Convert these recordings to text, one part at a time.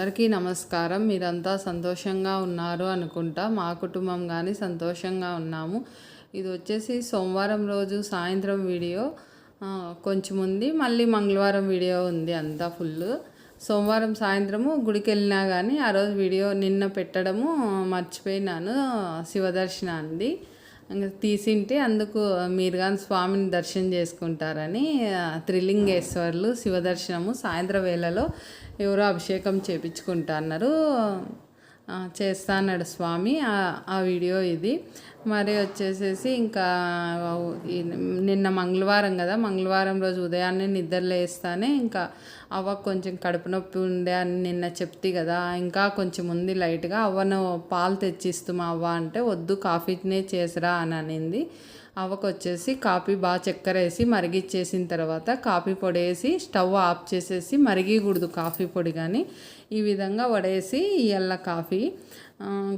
అందరికీ నమస్కారం. మీరంతా సంతోషంగా ఉన్నారు అనుకుంటా. మా కుటుంబం కానీ సంతోషంగా ఉన్నాము. ఇది వచ్చేసి సోమవారం రోజు సాయంత్రం వీడియో. కొంచెం ఉంది. మళ్ళీ మంగళవారం వీడియో ఉంది అంతా ఫుల్ సోమవారం సాయంత్రము గుడికి వెళ్ళినా కానీ ఆ రోజు వీడియో నిన్న పెట్టడము మర్చిపోయినాను. శివదర్శనాన్ని తీసింటే అందుకు మీరు కానీ స్వామిని దర్శనం చేసుకుంటారని త్రిలింగేశ్వర్లు శివదర్శనము సాయంత్రం వేళలో ఎవరో అభిషేకం చేపించుకుంటా అన్నారు చేస్తా స్వామి ఆ- వీడియో ఇది. మరి వచ్చేసేసి ఇంకా నిన్న మంగళవారం కదా మంగళవారం రోజు ఉదయాన్నే నిద్ర లేస్తానే ఇంకా అవ్వ కొంచెం కడుపు నొప్పి ఉండే అని నిన్న చెప్తే కదా ఇంకా కొంచెం ఉంది లైట్గా. అవ్వను పాలు తెచ్చిస్తుమా అవ్వ అంటే వద్దు కాఫీనే చేసిరా అని అనింది. అవ్వకు వచ్చేసి కాఫీ బాగా చక్కెర వేసి మరిగిచ్చేసిన తర్వాత కాఫీ పొడి వేసి స్టవ్ ఆఫ్ చేసేసి మరిగికూడదు కాఫీ పొడి కానీ ఈ విధంగా వడేసి ఇయ్యాల కాఫీ.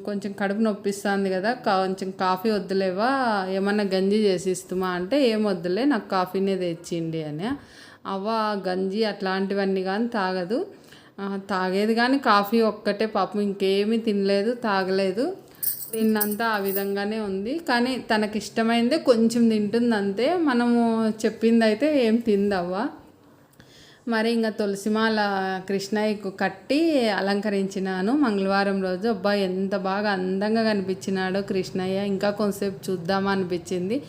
కొంచెం కడుపు నొప్పిస్తుంది కదా కొంచెం కాఫీ వద్దులేవా ఏమన్నా గంజి చేసి ఇస్తుమా అంటే ఏం వద్దులే నాకు కాఫీనే తెచ్చిండి అని. అవ్వ గంజి అట్లాంటివన్నీ కానీ తాగదు. తాగేది కానీ కాఫీ ఒక్కటే పాపం ఇంకేమీ తినలేదు తాగలేదు. తిన్నంతా ఆ విధంగానే ఉంది. కానీ తనకి ఇష్టమైందే కొంచెం తింటుంది అంతే మనము చెప్పింది అయితే ఏం తిందవ్వ. మరి ఇంకా తులసిమాల కృష్ణయ్యకు కట్టి అలంకరించినాను. మంగళవారం రోజు అబ్బా ఎంత బాగా అందంగా కనిపించినాడో కృష్ణయ్య. ఇంకా కొంతసేపు చూద్దామా అనిపించింది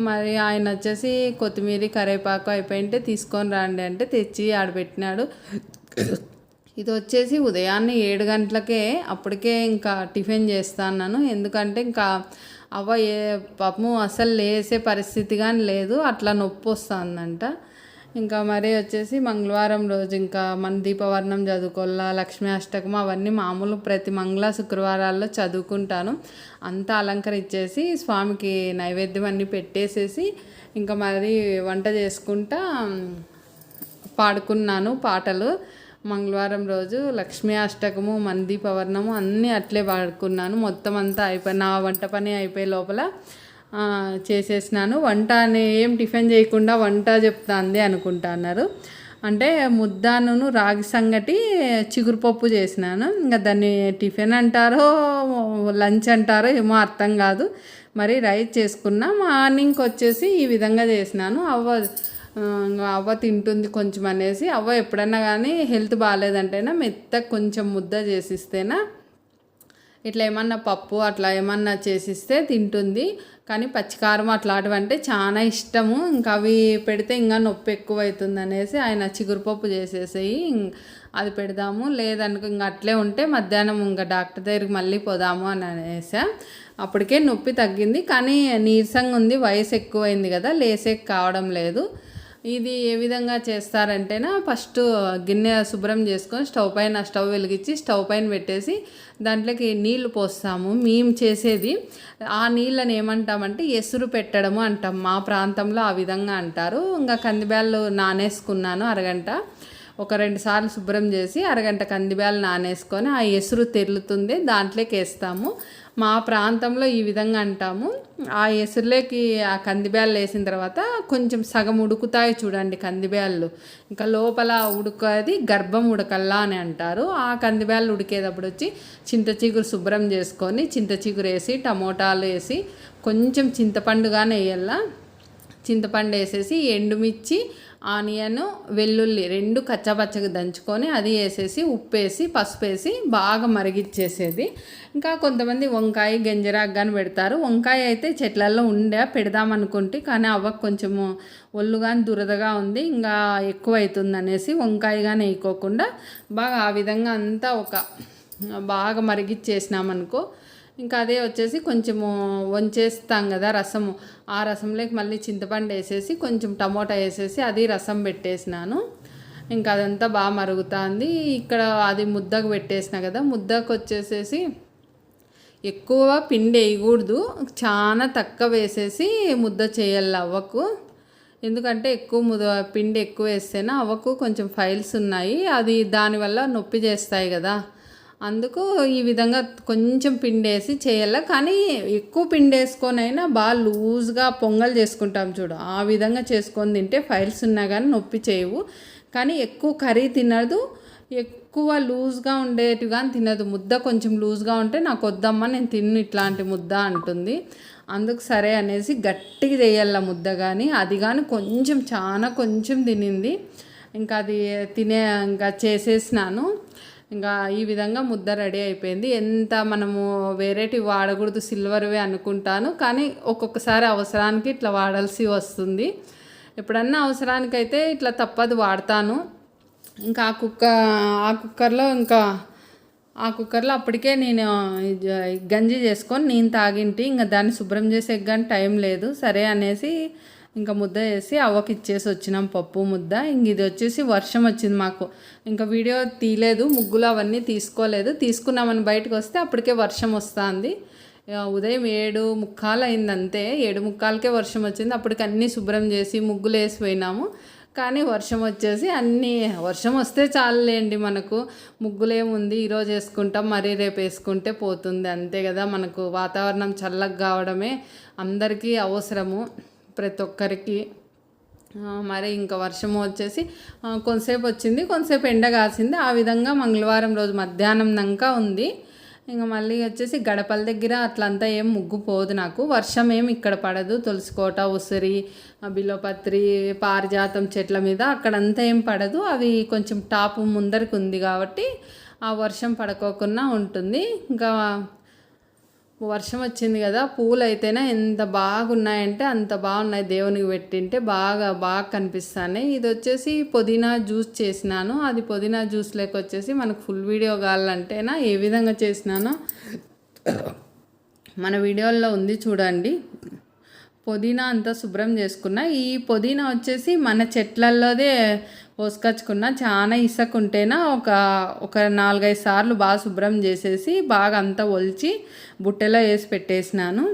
మరి ఆయన వచ్చేసి కొత్తిమీర కరివేపాకు అయిపోయింటే తీసుకొని రండి అంటే తెచ్చి ఆడబెట్టినాడు ఇది వచ్చేసి ఉదయాన్నే ఏడు గంటలకే అప్పటికే ఇంకా టిఫిన్ చేస్తాను ఎందుకంటే ఇంకా అవ్వ ఏ పాపము అసలు లేసే పరిస్థితి కానీ లేదు. అట్లా నొప్పి వస్తుందంట. ఇంకా మరీ వచ్చేసి మంగళవారం రోజు ఇంకా మన దీపవర్ణం చదువుకోవాలా లక్ష్మీ అష్టకం అవన్నీ మామూలు ప్రతి మంగళ శుక్రవారాల్లో చదువుకుంటాను. అంతా అలంకరించేసి స్వామికి నైవేద్యం అన్నీ పెట్టేసేసి ఇంకా మరి వంట చేసుకుంటా పాడుకున్నాను పాటలు. మంగళవారం రోజు లక్ష్మీ అష్టకము మంది పవర్ణము అన్నీ అట్లే పాడుకున్నాను. మొత్తం అంతా అయిపోయి నా వంట పని అయిపోయే లోపల చేసేసినాను. వంట అని ఏం టిఫిన్ చేయకుండా వంట చెప్తాంది అనుకుంటున్నారు అంటే ముద్దాను రాగి సంగటి చిగురుపప్పు చేసినాను. ఇంకా దాన్ని టిఫిన్ అంటారో లంచ్ అంటారో ఏమో అర్థం కాదు. మరి రైస్ చేసుకున్నా మార్నింగ్కి వచ్చేసి ఈ విధంగా చేసినాను. అవ్వ ఇంకా అవ్వ తింటుంది కొంచెం అనేసి. అవ్వ ఎప్పుడైనా కానీ హెల్త్ బాగాలేదంటేనా మెత్త కొంచెం ముద్ద చేసిస్తేనా ఇట్లా ఏమన్నా పప్పు అట్లా ఏమన్నా చేసిస్తే తింటుంది. కానీ పచ్చికారం అట్లాంటివి అంటే చాలా ఇష్టము. ఇంకా అవి పెడితే ఇంకా నొప్పి ఎక్కువ అవుతుంది అనేసి ఆయన చిగురుపప్పు చేసేసేయి అది పెడదాము. లేదనుకో ఇంకా అట్లే ఉంటే మధ్యాహ్నం ఇంకా డాక్టర్ దగ్గరికి మళ్ళీ పోదాము అని అనేసా. అప్పటికే నొప్పి తగ్గింది. కానీ నీరసంగా ఉంది వయసు ఎక్కువైంది కదా లేసేకి కావడం లేదు. ఇది ఏ విధంగా చేస్తారంటేనా ఫస్ట్ గిన్నె శుభ్రం చేసుకొని స్టవ్ పైన స్టవ్ వెలిగించి స్టవ్ పైన పెట్టేసి దాంట్లోకి నీళ్ళు పోస్తాము. మేము చేసేది ఆ నీళ్ళని ఏమంటామంటే ఎసురు పెట్టడము అంటాం. మా ప్రాంతంలో ఆ విధంగా అంటారు. ఇంకా కందిబ్యాళ్ళు నానేసుకున్నాను అరగంట. ఒక రెండు సార్లు శుభ్రం చేసి అరగంట కందిబ్యాలు నానేసుకొని ఆ ఎసురు తెరులుతుంది దాంట్లోకి వేస్తాము. మా ప్రాంతంలో ఈ విధంగా అంటాము. ఆ ఎసురులోకి ఆ కందిబ్యాలు వేసిన తర్వాత కొంచెం సగం ఉడుకుతాయి చూడండి కందిబ్యాళ్ళు. ఇంకా లోపల ఉడకది గర్భం ఉడకల్లా అని అంటారు. ఆ కందిబ్యాళ్ళు ఉడికేటప్పుడు వచ్చి చింత చిగురు శుభ్రం చేసుకొని చింత చిగురు వేసి టమోటాలు వేసి కొంచెం చింతపండుగానే వేయాల? చింతపండు వేసేసి ఎండుమిర్చి ఆనియన్ వెల్లుల్లి రెండు కచ్చపచ్చగా దంచుకొని అది వేసేసి ఉప్పు వేసి పసుపు వేసి బాగా మరిగిచ్చేసేది. ఇంకా కొంతమంది వంకాయ గంజరాకు కానీ పెడతారు. వంకాయ అయితే చెట్లలో ఉండే పెడదామనుకుంటే కానీ అవ్వ కొంచెము ఒళ్ళు కానీ దురదగా ఉంది. ఇంకా ఎక్కువ అవుతుంది అనేసి వంకాయ కానీ వేయకోకుండా బాగా ఆ విధంగా అంతా ఒక బాగా మరిగిచ్చేసినామనుకో ఇంకా అదే వచ్చేసి కొంచెము వంచేస్తాం కదా రసము. ఆ రసంలోకి మళ్ళీ చింతపండు వేసేసి కొంచెం టమోటా వేసేసి అది రసం పెట్టేసినాను. ఇంకా అదంతా బాగా మరుగుతుంది. ఇక్కడ అది ముద్దకు పెట్టేసిన కదా ముద్దకు వచ్చేసేసి ఎక్కువ పిండి వేయకూడదు. చాలా తక్కువ వేసేసి ముద్ద చేయాలి అవ్వకు. ఎందుకంటే ఎక్కువ ముద పిండి ఎక్కువ వేస్తేనే అవ్వకు కొంచెం ఫైల్స్ ఉన్నాయి. అది దానివల్ల నొప్పి చేస్తాయి కదా. అందుకు ఈ విధంగా కొంచెం పిండేసి చేయాలి. కానీ ఎక్కువ పిండేసుకొనైనా బాగా లూజ్గా పొంగల్ చేసుకుంటాం చూడు. ఆ విధంగా చేసుకొని తింటే ఫైల్స్ ఉన్నా కానీ నొప్పి చేయవు. కానీ ఎక్కువ కర్రీ తినదు. ఎక్కువ లూజ్గా ఉండేటివి కానీ తినదు. ముద్ద కొంచెం లూజ్గా ఉంటే నాకు వద్దమ్మా నేను తిన్ను ఇట్లాంటి ముద్ద అంటుంది. అందుకు సరే అనేసి గట్టిగా చేయాల ముద్ద కానీ అది కానీ కొంచెం చాలా కొంచెం తినింది. ఇంకా అది తినే ఇంకా చేసేసినాను. ఇంకా ఈ విధంగా ముద్ద రెడీ అయిపోయింది. ఎంత మనము వేరేటి వాడకూడదు సిల్వర్వే అనుకుంటాను కానీ ఒక్కొక్కసారి అవసరానికి ఇట్లా వాడాల్సి వస్తుంది. ఎప్పుడన్నా అవసరానికైతే ఇట్లా తప్పదు వాడతాను. ఇంకా ఆ కుక్క ఆ కుక్కర్లో ఇంకా ఆ కుక్కర్లో అప్పటికే నేను గంజి చేసుకొని నేను తాగింటి ఇంకా దాన్ని శుభ్రం చేసే కానీ టైం లేదు. సరే అనేసి ఇంకా ముద్ద వేసి అవ్వకి ఇచ్చేసి వచ్చినాం పప్పు ముద్ద. ఇంక ఇది వచ్చేసి వర్షం వచ్చింది మాకు. ఇంకా వీడియో తీయలేదు ముగ్గులు అవన్నీ తీసుకోలేదు. తీసుకున్నామని బయటకు వస్తే అప్పటికే వర్షం వస్తుంది. ఉదయం ఏడు ముక్కాలు అయింది అంతే. ఏడు ముక్కాలకే వర్షం వచ్చింది. అప్పటికి అన్నీ శుభ్రం చేసి ముగ్గులు వేసిపోయినాము కానీ వర్షం వచ్చేసి అన్నీ వర్షం వస్తే చాలులేండి మనకు. ముగ్గులేముంది ఈరోజు వేసుకుంటాం మరీ రేపు వేసుకుంటే పోతుంది. అంతే కదా మనకు వాతావరణం చల్లగా కావడమే అందరికీ అవసరము. ప్రతి ఒక్కరికి మరి ఇంకా వర్షము వచ్చేసి కొంతసేపు వచ్చింది కొంతసేపు ఎండ కాసింది. ఆ విధంగా మంగళవారం రోజు మధ్యాహ్నం దాకా ఉంది. ఇంకా మళ్ళీ వచ్చేసి గడపల దగ్గర అట్లంతా ఏం ముగ్గుపోదు నాకు. వర్షం ఏం ఇక్కడ పడదు. తులసికోట ఉసిరి బిలోపత్రి పారిజాతం చెట్ల మీద అక్కడంతా ఏం పడదు. అవి కొంచెం టాప్ ముందరికి ఉంది కాబట్టి ఆ వర్షం పడుకోకుండా ఉంటుంది. ఇంకా వర్షం వచ్చింది కదా పూలు అయితేనే ఎంత బాగున్నాయంటే అంత బాగున్నాయి. దేవునికి పెట్టింటే బాగా బాగా కనిపిస్తున్నాయి ఇది వచ్చేసి పుదీనా జ్యూస్ చేసినాను. అది పుదీనా జ్యూస్ లేక వచ్చేసి మనకు ఫుల్ వీడియో కావాలంటేనా ఏ విధంగా చేసినానో మన వీడియోల్లో ఉంది చూడండి. పుదీనా అంతా శుభ్రం చేసుకున్న. ఈ పుదీనా వచ్చేసి మన చెట్లల్లోదే పోసుకొచ్చుకున్న. చాలా ఇసుక ఉంటేనా ఒక ఒక నాలుగైదు సార్లు బాగా శుభ్రం చేసేసి బాగా అంతా ఒలిచి బుట్టెలో వేసి పెట్టేసినాను.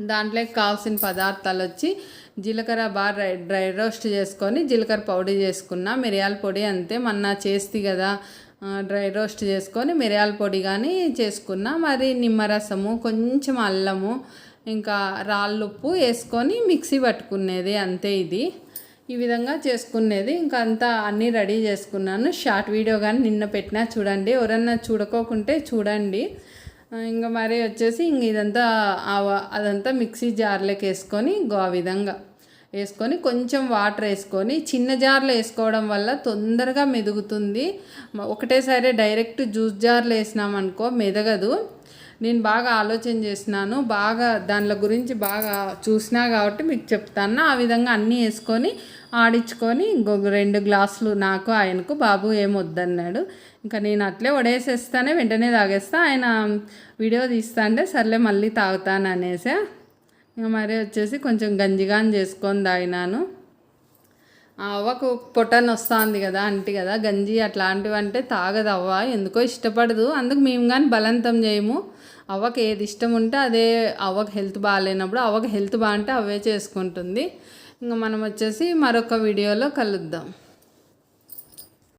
దాంట్లోకి కావాల్సిన పదార్థాలు వచ్చి జీలకర్ర బాగా డ్రై రోస్ట్ చేసుకొని జీలకర్ర పౌడర్ చేసుకున్న. మిరియాల పొడి అంతే. మొన్న చేస్తి కదా. డ్రై రోస్ట్ చేసుకొని మిరియాల పొడి కానీ చేసుకున్న. మరి నిమ్మరసము కొంచెం అల్లము ఇంకా రాళ్ళుప్పు వేసుకొని మిక్సీ పట్టుకునేది అంతే ఇది. ఈ విధంగా చేసుకునేది. ఇంకా అంతా అన్నీ రెడీ చేసుకున్నాను. షార్ట్ వీడియో కానీ నిన్న పెట్టినా చూడండి. ఎవరన్నా చూడకోకుంటే చూడండి. ఇంకా మరి వచ్చేసి ఇంక ఇదంతా అదంతా మిక్సీ జార్లోకి వేసుకొని ఇంకో ఆ విధంగా వేసుకొని కొంచెం వాటర్ వేసుకొని చిన్న జార్లో వేసుకోవడం వల్ల తొందరగా మెదుగుతుంది. ఒకటేసారి డైరెక్ట్ జ్యూస్ జార్లో వేసినామనుకో మెదగదు. నేను బాగా ఆలోచన చేసినాను బాగా దానిలో గురించి బాగా చూసినా కాబట్టి మీకు చెప్తాను. ఆ విధంగా అన్నీ వేసుకొని ఆడించుకొని ఇంకొక రెండు గ్లాసులు నాకు ఆయనకు బాబు ఏమొద్దన్నాడు. ఇంకా నేను అట్లే వడేసేస్తానే వెంటనే తాగేస్తా. ఆయన వీడియో తీస్తా అంటే సర్లే మళ్ళీ తాగుతాను అనేసా. ఇంకా మరి వచ్చేసి కొంచెం గంజిగాన్ చేసుకొని తాగినాను. ఆ అవ్వకు పొట్టని వస్తుంది కదా అంటి కదా గంజి అట్లాంటివి అంటే తాగదు అవ్వ ఎందుకో ఇష్టపడదు. అందుకు మేము కానీ బలవంతం చేయము. అవ్వకి ఏది ఇష్టం ఉంటే అదే అవ్వకి హెల్త్ బాగాలేనప్పుడు అవ్వకి హెల్త్ బాగుంటే అవే చేసుకుంటుంది. ఇంకా మనం వచ్చేసి మరొక వీడియోలో కలుద్దాం.